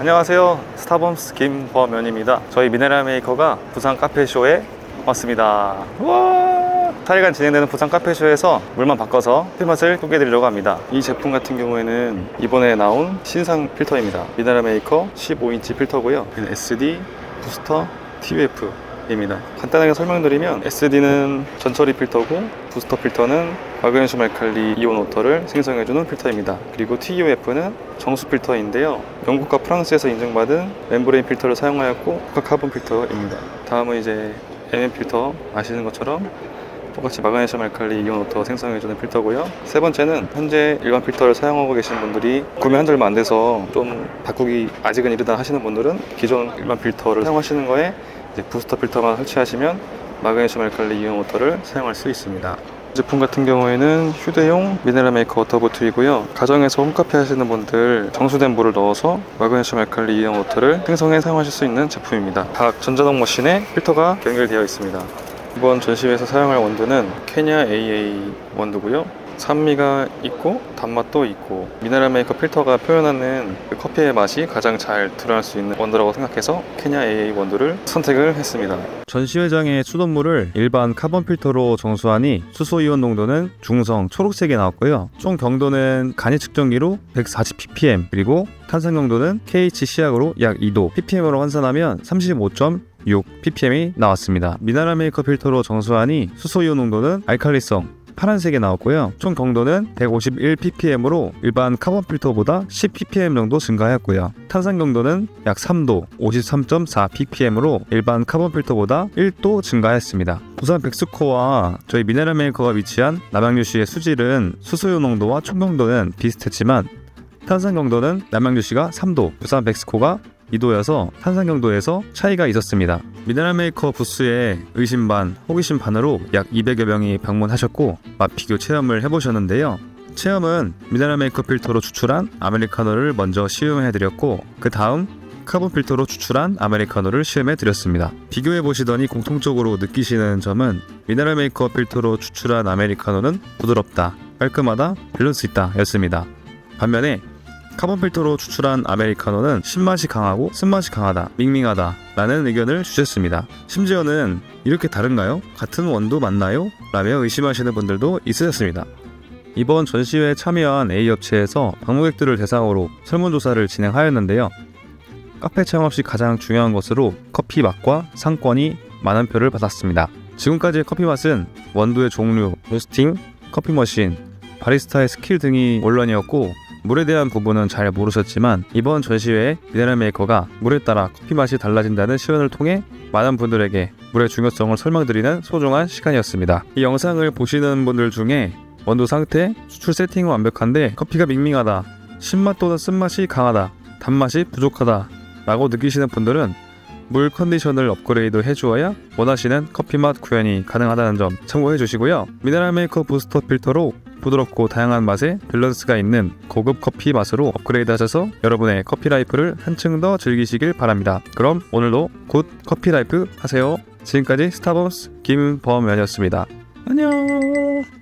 안녕하세요. 스타범스 김범현입니다. 저희 미네랄 메이커가 부산 카페쇼에 왔습니다. 와! 4일간 진행되는 부산 카페쇼에서 물만 바꿔서 커피 맛을 소개해드리려고 합니다. 이 제품 같은 경우에는 이번에 나온 신상 필터입니다. 미네랄 메이커 15인치 필터고요. SD, 부스터, TUF 입니다. 간단하게 설명드리면 SD는 전처리 필터고 부스터 필터는 마그네슘 알칼리 이온 워터를 생성해주는 필터입니다. 그리고 TUF는 정수 필터인데요. 영국과 프랑스에서 인증받은 멤브레인 필터를 사용하였고 국화 카본 필터입니다. 다음은 이제 MM 필터 아시는 것처럼 똑같이 마그네슘 알칼리 이온 워터 생성해주는 필터고요. 세 번째는 현재 일반 필터를 사용하고 계신 분들이 구매 한달 얼마 안 돼서 좀 바꾸기 아직은 이르다 하시는 분들은 기존 일반 필터를 사용하시는 거에 부스터 필터만 설치하시면 마그네슘 알칼리 이온 워터를 사용할 수 있습니다. 이 제품 같은 경우에는 휴대용 미네랄 메이커 워터 보틀이고요. 가정에서 홈카페 하시는 분들 정수된 물을 넣어서 마그네슘 알칼리 이온 워터를 생성해 사용하실 수 있는 제품입니다. 각 전자동 머신에 필터가 연결되어 있습니다. 이번 전시회에서 사용할 원두는 케냐 AA 원두고요. 산미가 있고 단맛도 있고 미네랄 메이커 필터가 표현하는 그 커피의 맛이 가장 잘 드러날 수 있는 원두라고 생각해서 케냐 AA 원두를 선택을 했습니다. 전시회장의 수돗물을 일반 카본 필터로 정수하니 수소 이온 농도는 중성 초록색이 나왔고요. 총 경도는 간이 측정기로 140 ppm 그리고 탄산 경도는 KH 시약으로 약 2도 ppm으로 환산하면 35. 6 ppm이 나왔습니다. 미네랄 메이커 필터로 정수하니 수소 이온 농도는 알칼리성 파란색이 나왔고요. 총 경도는 151 ppm으로 일반 카본 필터보다 10 ppm 정도 증가하였고요. 탄산 경도는 약 3도 53.4 ppm으로 일반 카본 필터보다 1도 증가했습니다. 부산 백스코와 저희 미네랄 메이커가 위치한 남양주시의 수질은 수소이온 농도와 총 경도는 비슷했지만 탄산 경도는 남양주시가 3도, 부산 백스코가 2도여서 탄산 경도에서 차이가 있었습니다. 미네랄 메이커 부스에 의심 반, 호기심 반으로 약 200여 명이 방문하셨고 맛 비교 체험을 해보셨는데요. 체험은 미네랄 메이커 필터로 추출한 아메리카노를 먼저 시음해드렸고 그 다음 카본 필터로 추출한 아메리카노를 시음해드렸습니다. 비교해 보시더니 공통적으로 느끼시는 점은 미네랄 메이커 필터로 추출한 아메리카노는 부드럽다, 깔끔하다, 밸런스 있다 였습니다. 반면에 카본 필터로 추출한 아메리카노는 신맛이 강하고 쓴맛이 강하다, 밍밍하다 라는 의견을 주셨습니다. 심지어는 이렇게 다른가요? 같은 원두 맞나요? 라며 의심하시는 분들도 있으셨습니다. 이번 전시회에 참여한 A업체에서 방문객들을 대상으로 설문조사를 진행하였는데요. 카페 체험 시 가장 중요한 것으로 커피 맛과 상권이 많은 표를 받았습니다. 지금까지의 커피 맛은 원두의 종류, 로스팅, 커피 머신, 바리스타의 스킬 등이 원론이었고 물에 대한 부분은 잘 모르셨지만 이번 전시회에 미네랄 메이커가 물에 따라 커피 맛이 달라진다는 시연을 통해 많은 분들에게 물의 중요성을 설명드리는 소중한 시간이었습니다. 이 영상을 보시는 분들 중에 원두 상태, 수출 세팅은 완벽한데 커피가 밍밍하다, 신맛 또는 쓴맛이 강하다, 단맛이 부족하다 라고 느끼시는 분들은 물 컨디션을 업그레이드 해주어야 원하시는 커피 맛 구현이 가능하다는 점 참고해 주시고요. 미네랄 메이커 부스터 필터로 부드럽고 다양한 맛의 밸런스가 있는 고급 커피 맛으로 업그레이드 하셔서 여러분의 커피 라이프를 한층 더 즐기시길 바랍니다. 그럼 오늘도 굿 커피 라이프 하세요. 지금까지 스타벅스 김범현이었습니다. 안녕.